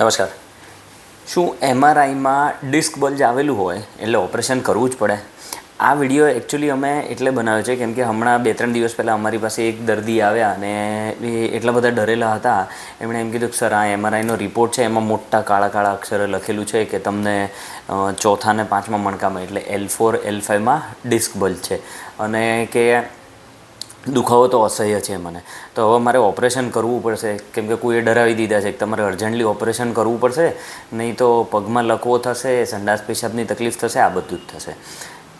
નમસ્કાર. શું એમઆરઆઈમાં ડિસ્ક બલ્જ આવેલું હોય એટલે ઓપરેશન કરવું જ પડે? આ વીડિયો એકચ્યુઅલી અમે એટલે બનાવ્યો છે કેમ કે હમણાં બે ત્રણ દિવસ પહેલાં અમારી પાસે એક દર્દી આવ્યા અને એ એટલા બધા ડરેલા હતા. એમણે એમ કીધું કે, સર, આ એમઆરઆઈનો રિપોર્ટ છે, એમાં મોટા કાળા કાળા અક્ષરે લખેલું છે કે તમને ચોથા ને પાંચમા મણકામાં એટલે એલ ફોર એલ ફાઇવમાં ડિસ્ક બલ્જ છે. અને કે દુખાવો તો અસહ્ય છે મને. તો હવે મારે ઓપરેશન કરવું પડશે. કેમ કે કોઈએ ડરાવી દીધા છે કે તમારે અર્જન્ટલી ઓપરેશન કરવું પડશે, નહીં તો પગમાં લકવો થશે, સંડાસ પેશાબની તકલીફ થશે, આ બધું જ થશે.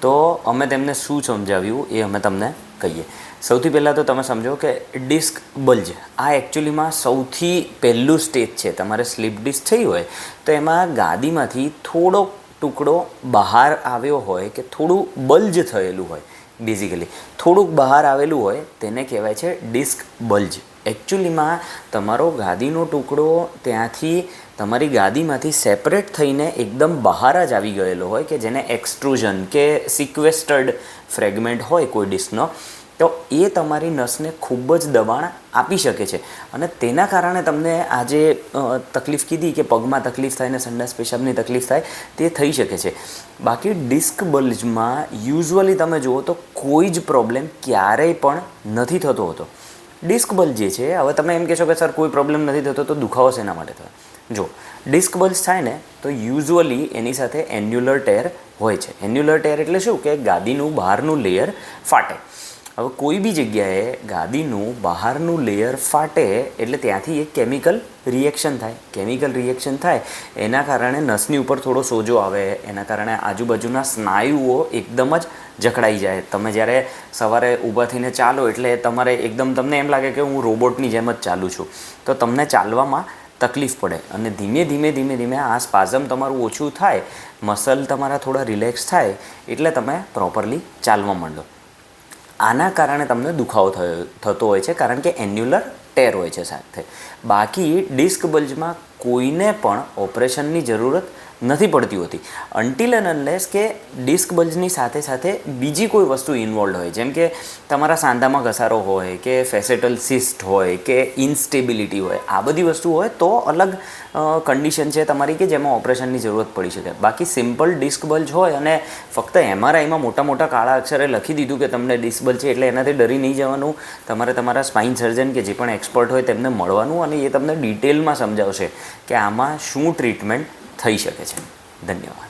તો અમે તેમને શું સમજાવ્યું એ અમે તમને કહીએ. સૌથી પહેલાં તો તમે સમજો કે ડિસ્ક બલ્જ. આ એકચ્યુઅલીમાં સૌથી પહેલું સ્ટેજ છે. તમારે સ્લીપ ડિસ્ક થઈ હોય તો એમાં ગાદીમાંથી થોડો ટુકડો બહાર આવ્યો હોય કે થોડું બલ્જ થયેલું હોય. બેઝિકલી થોડુંક બહાર આવેલું હોય, તેને કહેવાય છે ડિસ્ક બલ્જ એકચ્યુઅલીમાં તમારો ગાદીનો ટુકડો ત્યાંથી તમારી ગાદીમાંથી સેપરેટ થઈને એકદમ બહાર જ આવી ગયેલો હોય કે જેને એક્સટ્રુઝન કે સિક્વેસ્ટર્ડ ફ્રેગમેન્ટ હોય કોઈ ડિસ્કનો તો એ તમારી નસને ખૂબ જ દબાણ આપી શકે છે. અને તેના કારણે તમને આજે તકલીફ કીધી કે પગમાં તકલીફ થાય ને સંડાસ પેશાબની તકલીફ થાય, તે થઈ શકે છે. બાકી ડિસ્ક બલ્જમાં યુઝ્યુઅલી તમે જુઓ તો કોઈ જ પ્રોબ્લેમ ક્યારેય પણ નથી થતો હોતો. ડિસ્ક બલ્જ જે છે, હવે તમે એમ કહેશો કે સર, કોઈ પ્રોબ્લેમ નથી થતો તો દુખાવો શેના માટે થાય? જો ડિસ્ક બલ્સ થાય ને તો યુઝ્યુઅલી એની સાથે એન્યુલર ટેર હોય છે. એન્યુલર ટેર એટલે શું? કે ગાદીનું બહારનું લેયર ફાટે. હવે કોઈ બી જગ્યાએ ગાદીનું બહારનું લેયર ફાટે એટલે ત્યાંથી એક કેમિકલ રિએક્શન થાય. કેમિકલ રિએક્શન થાય, એના કારણે નસની ઉપર થોડો સોજો આવે, એના કારણે આજુબાજુના સ્નાયુઓ એકદમ જ જકડાઈ જાય. તમે જ્યારે સવારે ઊભા થઈને ચાલો એટલે તમારે એકદમ તમને એમ લાગે કે હું રોબોટની જેમ જ ચાલું છું. તો તમને ચાલવામાં તકલીફ પડે અને ધીમે ધીમે ધીમે ધીમે આ સ્પાઝમ તમારું ઓછું થાય, મસલ તમારા થોડા રિલેક્સ થાય એટલે તમે પ્રોપરલી ચાલવા માંડો. આના કારણે તમને દુખાવો થયો, થતો હોય છે, કારણ કે એન્યુલર ટેર હોય છે સાથે. બાકી ડિસ્ક બલ્જમાં કોઈને પણ ઓપરેશનની જરૂરત નથી પડતી હોતી. અન્ટિલ એન્ડ અનલેસ કે ડિસ્ક બલ્જની સાથે સાથે બીજી કોઈ વસ્તુ ઇન્વોલ્વ હોય, જેમ કે તમારા સાંધામાં ઘસારો હોય, કે ફેસેટલ સિસ્ટ હોય, કે ઇન્સ્ટેબિલિટી હોય, આ બધી વસ્તુ હોય તો અલગ કન્ડિશન છે તમારી કે જેમાં ઓપરેશનની જરૂરત પડી શકે. બાકી સિમ્પલ ડિસ્ક બલ્જ હોય અને ફક્ત એમઆરઆઈમાં મોટા મોટા કાળા અક્ષરે લખી દીધું કે તમને ડિસ્ક બલ્જ છે એટલે એનાથી ડરી નહીં જવાનું. તમારે તમારા સ્પાઇન સર્જન કે જે પણ એક્સપર્ટ હોય તેમને મળવાનું અને એ તમને ડિટેલમાં સમજાવશે. કે આમાં શું ટ્રીટમેન્ટ થઈ શકે છે? ધન્યવાદ.